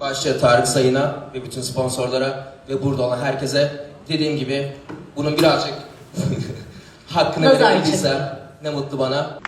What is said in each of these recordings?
Başta Tarık Sayın'a ve bütün sponsorlara ve burada olan herkese dediğim gibi bunun birazcık hakkını Nazar verebildiysem ne mutlu bana.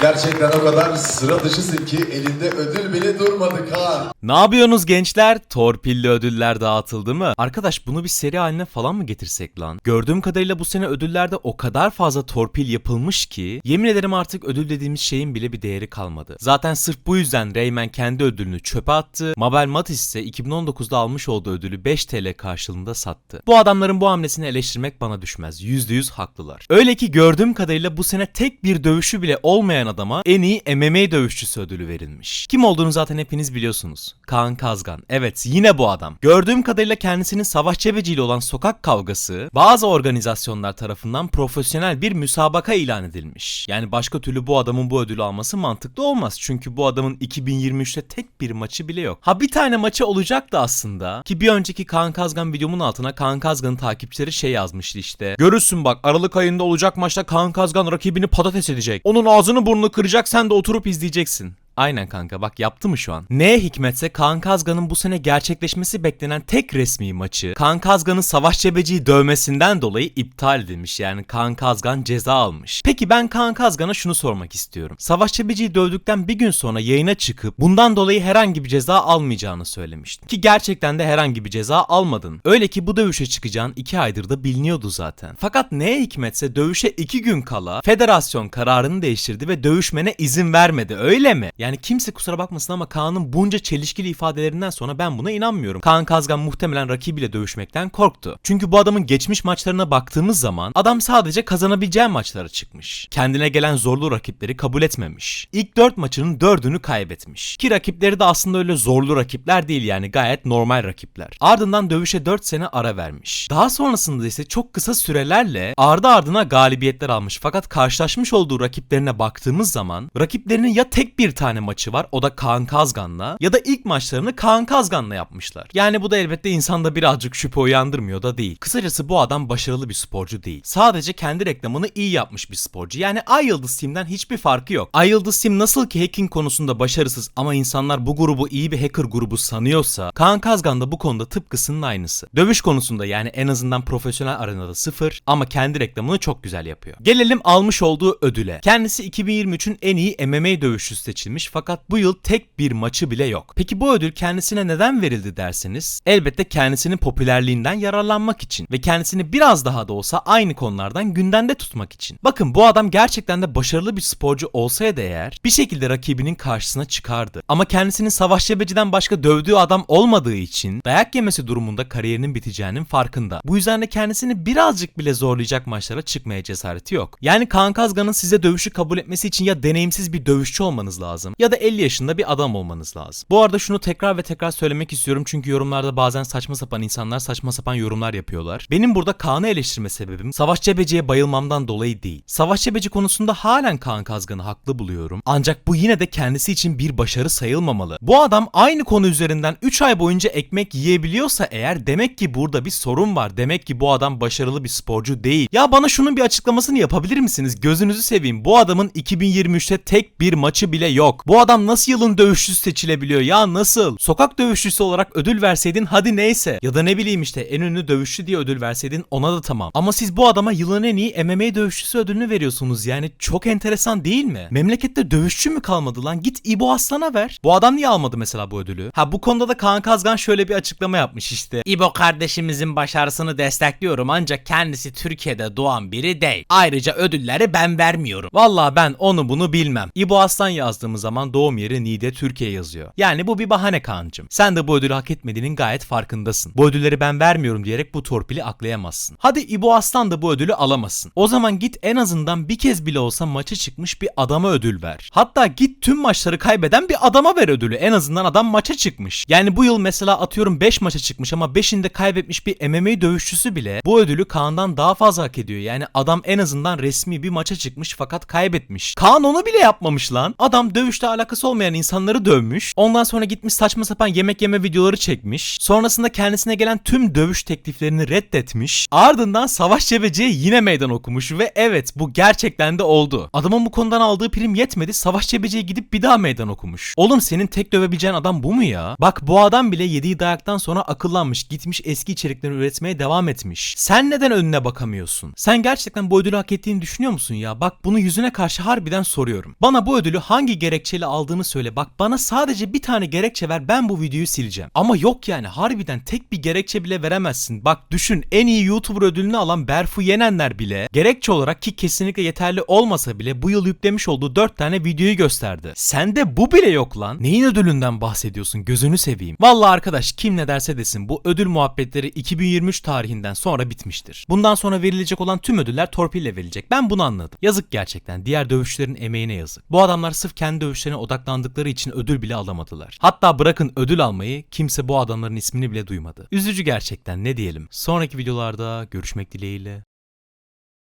Gerçekten o kadar sıra dışısın ki elinde ödül bile durmadı Kaan. Ne yapıyorsunuz gençler? Torpilli ödüller dağıtıldı mı? Arkadaş bunu bir seri haline falan mı getirsek lan? Gördüğüm kadarıyla bu sene ödüllerde o kadar fazla torpil yapılmış ki yemin ederim artık ödül dediğimiz şeyin bile bir değeri kalmadı. Zaten sırf bu yüzden Rayman kendi ödülünü çöpe attı. Mabel Matiz ise 2019'da almış olduğu ödülü 5 TL karşılığında sattı. Bu adamların bu hamlesini eleştirmek bana düşmez. %100 haklılar. Öyle ki gördüğüm kadarıyla bu sene tek bir dövüşü bile olmayan adama en iyi MMA dövüşçüsü ödülü verilmiş. Kim olduğunu zaten hepiniz biliyorsunuz. Kaan Kazgan. Evet yine bu adam. Gördüğüm kadarıyla kendisinin Savaş Cebeci ile olan sokak kavgası bazı organizasyonlar tarafından profesyonel bir müsabaka ilan edilmiş. Yani başka türlü bu adamın bu ödülü alması mantıklı olmaz. Çünkü bu adamın 2023'te tek bir maçı bile yok. Ha bir tane maçı olacaktı aslında. Ki bir önceki Kaan Kazgan videomun altına Kaan Kazgan'ın takipçileri şey yazmıştı işte. Görürsün bak Aralık ayında olacak maçta Kaan Kazgan rakibini patates edecek. Onun ağzını burnunu kıracak sen de oturup izleyeceksin. Aynen kanka bak yaptı mı şu an? Ne hikmetse Kaan Kazgan'ın bu sene gerçekleşmesi beklenen tek resmi maçı Kaan Kazgan'ın Savaş Cebeci'yi dövmesinden dolayı iptal edilmiş. Yani Kaan Kazgan ceza almış. Peki ben Kaan Kazgan'a şunu sormak istiyorum. Savaş Cebeci'yi dövdükten bir gün sonra yayına çıkıp bundan dolayı herhangi bir ceza almayacağını söylemiştin. Ki gerçekten de herhangi bir ceza almadın. Öyle ki bu dövüşe çıkacağın 2 aydır da biliniyordu zaten. Fakat ne hikmetse dövüşe 2 gün kala federasyon kararını değiştirdi ve dövüşmene izin vermedi öyle mi? Yani kimse kusura bakmasın ama Kaan'ın bunca çelişkili ifadelerinden sonra ben buna inanmıyorum. Kaan Kazgan muhtemelen rakibiyle dövüşmekten korktu. Çünkü bu adamın geçmiş maçlarına baktığımız zaman adam sadece kazanabileceği maçlara çıkmış. Kendine gelen zorlu rakipleri kabul etmemiş. İlk 4 maçının 4'ünü kaybetmiş. Ki rakipleri de aslında öyle zorlu rakipler değil yani gayet normal rakipler. Ardından dövüşe 4 sene ara vermiş. Daha sonrasında ise çok kısa sürelerle ardı ardına galibiyetler almış. Fakat karşılaşmış olduğu rakiplerine baktığımız zaman rakiplerinin ya tek bir tane maçı var o da Kaan Kazgan'la ya da ilk maçlarını Kaan Kazgan'la yapmışlar. Yani bu da elbette insanda birazcık şüphe uyandırmıyor da değil. Kısacası bu adam başarılı bir sporcu değil. Sadece kendi reklamını iyi yapmış bir sporcu. Yani Ay Yıldız Team'den hiçbir farkı yok. Ay Yıldız Team nasıl ki hacking konusunda başarısız ama insanlar bu grubu iyi bir hacker grubu sanıyorsa Kaan Kazgan da bu konuda tıpkısının aynısı. Dövüş konusunda yani en azından profesyonel arenada sıfır ama kendi reklamını çok güzel yapıyor. Gelelim almış olduğu ödüle. Kendisi 2023'ün en iyi MMA dövüşçüsü seçilmiş fakat bu yıl tek bir maçı bile yok. Peki bu ödül kendisine neden verildi derseniz elbette kendisinin popülerliğinden yararlanmak için ve kendisini biraz daha da olsa aynı konulardan gündemde tutmak için. Bakın bu adam gerçekten de başarılı bir sporcu olsaydı eğer bir şekilde rakibinin karşısına çıkardı. Ama kendisinin Savaş Cebeci'den başka dövdüğü adam olmadığı için dayak yemesi durumunda kariyerinin biteceğinin farkında. Bu yüzden de kendisini birazcık bile zorlayacak maçlara çıkmaya cesareti yok. Yani Kaan Kazgan'ın size dövüşü kabul etmesi için ya deneyimsiz bir dövüşçü olmanız lazım ya da 50 yaşında bir adam olmanız lazım. Bu arada şunu tekrar ve tekrar söylemek istiyorum çünkü yorumlarda bazen saçma sapan insanlar saçma sapan yorumlar yapıyorlar. Benim burada Kaan'ı eleştirme sebebim Savaş Cebeci'ye bayılmamdan dolayı değil. Savaş Cebeci konusunda halen Kaan Kazgan'ı haklı buluyorum. Ancak bu yine de kendisi için bir başarı sayılmamalı. Bu adam aynı konu üzerinden 3 ay boyunca ekmek yiyebiliyorsa eğer demek ki burada bir sorun var. Demek ki bu adam başarılı bir sporcu değil. Ya bana şunun bir açıklamasını yapabilir misiniz? Gözünüzü seveyim. Bu adamın 2023'te tek bir maçı bile yok. Bu adam nasıl yılın dövüşçüsü seçilebiliyor ya nasıl? Sokak dövüşçüsü olarak ödül verseydin hadi neyse. Ya da ne bileyim işte en ünlü dövüşçü diye ödül verseydin ona da tamam. Ama siz bu adama yılın en iyi MMA dövüşçüsü ödülünü veriyorsunuz yani çok enteresan değil mi? Memlekette dövüşçü mü kalmadı lan? Git İbo Aslan'a ver. Bu adam niye almadı mesela bu ödülü? Ha bu konuda da Kaan Kazgan şöyle bir açıklama yapmış işte. İbo kardeşimizin başarısını destekliyorum ancak kendisi Türkiye'de doğan biri değil. Ayrıca ödülleri ben vermiyorum. Valla ben onu bunu bilmem. İbo Aslan yazdığımız zaman doğum yeri Niğde Türkiye yazıyor. Yani bu bir bahane Kaan'cım. Sen de bu ödülü hak etmediğinin gayet farkındasın. Bu ödülleri ben vermiyorum diyerek bu torpili aklayamazsın. Hadi İbo Aslan da bu ödülü alamasın. O zaman git en azından bir kez bile olsa maçı çıkmış bir adama ödül ver. Hatta git tüm maçları kaybeden bir adama ver ödülü. En azından adam maça çıkmış. Yani bu yıl mesela atıyorum 5 maça çıkmış ama 5'inde kaybetmiş bir MMA dövüşçüsü bile bu ödülü Kaan'dan daha fazla hak ediyor. Yani adam en azından resmi bir maça çıkmış fakat kaybetmiş. Kaan onu bile yapmamış lan. Adam dövüş dövüşle alakası olmayan insanları dövmüş. Ondan sonra gitmiş saçma sapan yemek yeme videoları çekmiş. Sonrasında kendisine gelen tüm dövüş tekliflerini reddetmiş. Ardından Savaş Cebeci'ye yine meydan okumuş ve evet bu gerçekten de oldu. Adamın bu konudan aldığı prim yetmedi. Savaş Cebeci'ye gidip bir daha meydan okumuş. Oğlum senin tek dövebileceğin adam bu mu ya? Bak bu adam bile yediği dayaktan sonra akıllanmış. Gitmiş eski içerikleri üretmeye devam etmiş. Sen neden önüne bakamıyorsun? Sen gerçekten bu ödülü hak ettiğini düşünüyor musun ya? Bak bunu yüzüne karşı harbiden soruyorum. Bana bu ödülü hangi gerekçeyle aldığını söyle. Bak bana sadece bir tane gerekçe ver ben bu videoyu sileceğim. Ama yok yani harbiden tek bir gerekçe bile veremezsin. Bak düşün en iyi YouTuber ödülünü alan Berfu Yenenler bile gerekçe olarak ki kesinlikle yeterli olmasa bile bu yıl yüklemiş olduğu 4 tane videoyu gösterdi. Sende bu bile yok lan. Neyin ödülünden bahsediyorsun gözünü seveyim. Vallahi arkadaş kim ne derse desin bu ödül muhabbetleri 2023 tarihinden sonra bitmiştir. Bundan sonra verilecek olan tüm ödüller torpille verilecek. Ben bunu anladım. Yazık gerçekten. Diğer dövüşçülerin emeğine yazık. Bu adamlar sırf kendi dövüşlerine odaklandıkları için ödül bile alamadılar. Hatta bırakın ödül almayı kimse bu adamların ismini bile duymadı. Üzücü gerçekten ne diyelim. Sonraki videolarda görüşmek dileğiyle.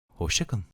Hoşçakalın.